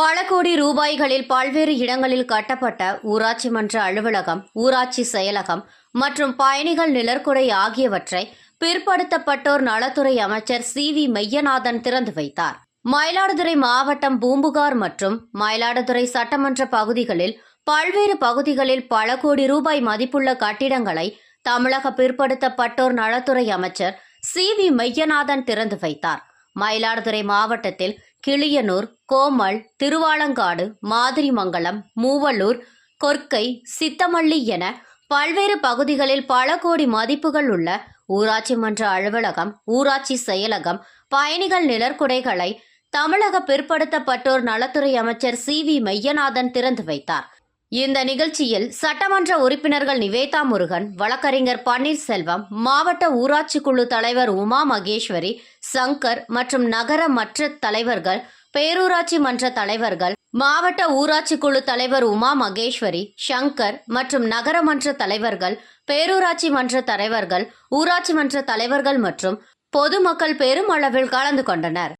பல கோடி ரூபாய்களில் பல்வேறு இடங்களில் கட்டப்பட்ட ஊராட்சி மன்ற அலுவலகம் ஊராட்சி செயலகம் மற்றும் பயணிகள் நிழற்குடை ஆகியவற்றை பிற்படுத்தப்பட்டோர் நலத்துறை அமைச்சர் சி வி மெய்யநாதன் திறந்து வைத்தார். மயிலாடுதுறை மாவட்டம் பூம்புகார் மற்றும் மயிலாடுதுறை சட்டமன்ற பகுதிகளில் பல்வேறு பகுதிகளில் பல கோடி ரூபாய் மதிப்புள்ள கட்டிடங்களை தமிழக பிற்படுத்தப்பட்டோர் நலத்துறை அமைச்சர் சி வி மெய்யநாதன் திறந்து வைத்தார். மயிலாடுதுறை மாவட்டத்தில் கிளியனூர் கோமல் திருவாலங்காடு மாதிரிமங்கலம் மூவலூர் கொர்க்கை சித்தமல்லி என பல்வேறு பகுதிகளில் பல கோடி மதிப்புகள் உள்ள ஊராட்சி மன்ற அலுவலகம் ஊராட்சி செயலகம் பயணிகள் நிழற்குடைகளை தமிழக பிற்படுத்தப்பட்டோர் நலத்துறை அமைச்சர் சி வி மெய்யநாதன் திறந்து வைத்தார். இந்த நிகழ்ச்சியில் சட்டமன்ற உறுப்பினர்கள் நிவேதா முருகன் வழக்கறிஞர் பன்னீர்செல்வம் மாவட்ட ஊராட்சி குழு தலைவர் உமா மகேஸ்வரி சங்கர் மற்றும் நகர மற்ற தலைவர்கள் பேரூராட்சி மன்ற தலைவர்கள் மாவட்ட ஊராட்சி குழு தலைவர் உமா மகேஸ்வரி சங்கர் மற்றும் நகரமன்ற தலைவர்கள் பேரூராட்சி மன்ற தலைவர்கள் ஊராட்சி மன்ற தலைவர்கள் மற்றும் பொதுமக்கள் பெருமளவில் கலந்து கொண்டனர்.